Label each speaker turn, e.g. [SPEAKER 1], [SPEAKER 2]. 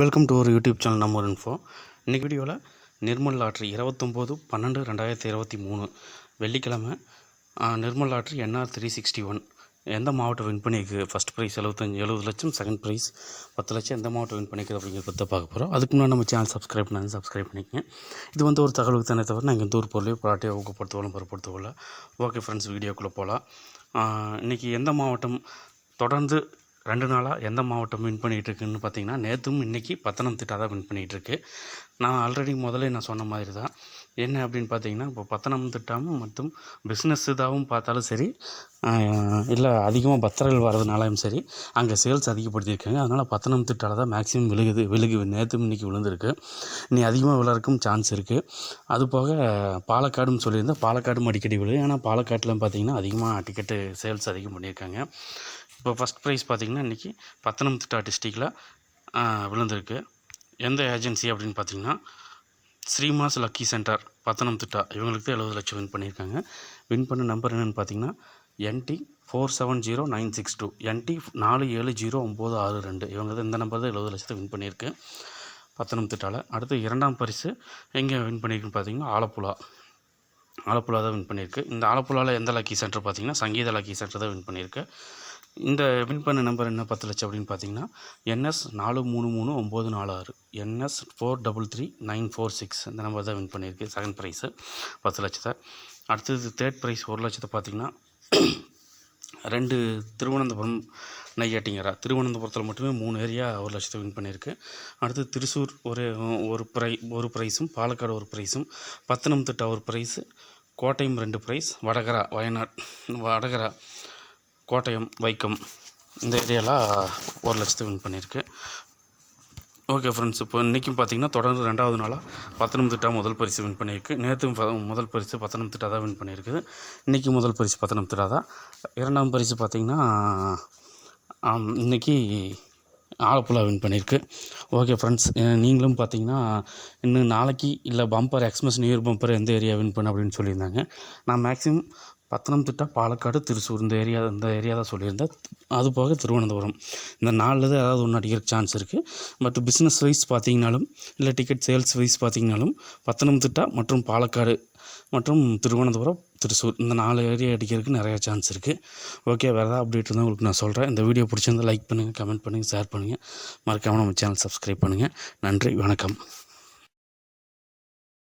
[SPEAKER 1] Welcome to ஒரு YouTube channel நம்ம ஒரு இன்ஃபோ இன்றைக்கி வீடியோவில் நிர்மல் லாட்ரி இருபத்தொம்போது பன்னெண்டு ரெண்டாயிரத்தி இருபத்தி மூணு வெள்ளிக்கிழமை Nirmal lottery NR three sixty one எந்த மாவட்டம் வின் பண்ணியிருக்கு? ஃபஸ்ட் ப்ரைஸ் எழுபத்தஞ்சு எழுபது லட்சம். செகண்ட் ப்ரைஸ் பத்து லட்சம். எந்த மாவட்டம் வின் பண்ணிக்கிறது அப்படிங்கிறத பற்றி பார்க்க போகிறோம் அதுக்கு முன்னாடி நம்ம சேனல் சப்ஸ்கிரைப் பண்ணி சப்ஸ்கிரைப் பண்ணிக்கங்க. இது வந்து ஒரு தகவலுக்கு தானே தவிர நான் எந்த ஊர் பொருளையோ பாட்டையோ ஊக்கப்படுத்தவோ பொருட்படுத்தவில்லை ஓகே ஃப்ரெண்ட்ஸ் வீடியோக்குள்ளே போகலாம் இன்றைக்கி எந்த மாவட்டம் தொடர்ந்து ரெண்டு நாளாக எந்த மாவட்டம் வின் பண்ணிகிட்டு இருக்குன்னு பார்த்தீங்கன்னா நேற்றும் இன்றைக்கி பத்தனம்திட்டா தான் வின் பண்ணிகிட்டு இருக்கு நான் ஆல்ரெடி முதல்ல நான் சொன்ன மாதிரி தான். என்ன அப்படின்னு பார்த்தீங்கன்னா இப்போ பத்தனம்திட்டாவும் மற்றும் பிஸ்னஸ் இதாகவும் பார்த்தாலும் சரி இல்லை அதிகமாக பத்திரங்கள் வர்றதுனாலும் சரி அங்கே சேல்ஸ் அதிகப்படுத்தியிருக்காங்க. அதனால் பத்தனம்திட்டால தான் மேக்ஸிமம் விழுகுது விழுகு நேற்றும் இன்றைக்கி விழுந்திருக்கு. இனி அதிகமாக விழறக்கும் சான்ஸ் இருக்குது அது போக பாலக்காடுன்னு சொல்லியிருந்தேன் பாலக்காடும் அடிக்கடி விழுது. ஏன்னா பாலக்காட்டில் பார்த்தீங்கன்னா அதிகமாக டிக்கெட்டு சேல்ஸ் அதிகம் பண்ணியிருக்காங்க. இப்போ ஃபஸ்ட் ப்ரைஸ் பார்த்தீங்கன்னா இன்றைக்கி பத்தனம்திட்டா டிஸ்ட்ரிக்டில் விழுந்திருக்கு. எந்த ஏஜென்சி அப்படின்னு பார்த்தீங்கன்னா ஸ்ரீமாஸ் லக்கி சென்டர் பத்தனம்திட்டா. இவங்களுக்கு தான் எழுபது லட்சம் வின் பண்ணியிருக்காங்க. வின் பண்ண நம்பர் என்னென்னு பார்த்தீங்கன்னா ND four seven zero nine six two ND நாலு ஏழு ஜீரோ ஒம்பது ஆறு ரெண்டு. இவங்க தான் இந்த நம்பர் தான் எழுபது லட்சத்தை வின் பண்ணியிருக்கு பத்தனம்திட்டாவில் அடுத்து இரண்டாம் பரிசு எங்கே வின் பண்ணியிருக்குன்னு பார்த்தீங்கன்னா ஆலப்புழா. ஆலப்புழா தான் வின் பண்ணியிருக்கு. இந்த ஆலப்புழாவில் எந்த லக்கி சென்டர் பார்த்தீங்கன்னா சங்கீத லக்கி சென்டர் தான் வின் பண்ணியிருக்கு. இந்த வின் பண்ண நம்பர் என்ன பத்து லட்சம் அப்படின்னு பார்த்தீங்கன்னா என்எஸ் நாலு மூணு மூணு ஒம்பது நாலு ஆறு NS four double three nine four six இந்த நம்பர் தான் வின் பண்ணியிருக்கு. செகண்ட் ப்ரைஸு பத்து லட்சத்தை. அடுத்தது தேர்ட் ப்ரைஸ் ஒரு லட்சத்தை பார்த்தீங்கன்னா ரெண்டு திருவனந்தபுரம் நையாட்டிங்கரா. திருவனந்தபுரத்தில் மட்டுமே மூணு ஏரியா ஒரு லட்சத்தை வின் பண்ணியிருக்கு. அடுத்து திருச்சூர் ஒரு ஒரு ப்ரை ஒரு ப்ரைஸும் பாலக்காடு ஒரு ப்ரைஸும் பத்தனம்திட்டா ஒரு ப்ரைஸு கோட்டயம் ரெண்டு ப்ரைஸ் வடகரா வயநாட் வடகரா கோட்டயம் வைக்கம் இந்த ஏரியாலாம் ஒரு லட்சத்தை வின் பண்ணியிருக்கு. ஓகே ஃப்ரெண்ட்ஸ் இப்போ இன்றைக்கும் பார்த்தீங்கன்னா தொடர்ந்து ரெண்டாவது நாளாக பத்தனம்திட்டா முதல் பரிசு வின் பண்ணியிருக்கு. நேற்று முதல் பரிசு பத்தனம்திட்டா தான் வின் பண்ணியிருக்குது இன்றைக்கி முதல் பரிசு பத்தனம்திட்டா தான். இரண்டாம் பரிசு பார்த்திங்கன்னா இன்றைக்கி இன்னைக்கு ஆலப்புழா வின் பண்ணியிருக்கு. ஓகே ஃப்ரெண்ட்ஸ் நீங்களும் பார்த்தீங்கன்னா இன்னும் நாளைக்கு இல்லை bumper Xmas new year bumper எந்த ஏரியா வின் பண்ண அப்படின்னு சொல்லியிருந்தாங்க. நான் மேக்ஸிமம் பத்தனம்திட்டா பாலக்காடு திருச்சூர் இந்த ஏரியா இந்த ஏரியா தான் சொல்லியிருந்தேன். அது போக திருவனந்தபுரம். இந்த நாலில் தான் ஏதாவது ஒன்று அடிக்கிற சான்ஸ் இருக்குது பட் பிஸ்னஸ் வைஸ் பார்த்தீங்கனாலும் இல்லை டிக்கெட் சேல்ஸ் வைஸ் பார்த்தீங்கனாலும் பத்தனம்திட்டா மற்றும் பாலக்காடு மற்றும் திருவனந்தபுரம் திருச்சூர் இந்த நாலு ஏரியா அடிக்கிறதுக்கு நிறையா சான்ஸ் இருக்குது ஓகே வேறு ஏதாவது அப்டேட் இருந்தால் உங்களுக்கு நான் சொல்கிறேன் இந்த வீடியோ பிடிச்சிருந்தா லைக் பண்ணுங்கள் கமெண்ட் பண்ணுங்கள் ஷேர் பண்ணுங்கள் மறக்காமல் நம்ம சேனல் சப்ஸ்கிரைப் பண்ணுங்கள் நன்றி வணக்கம்.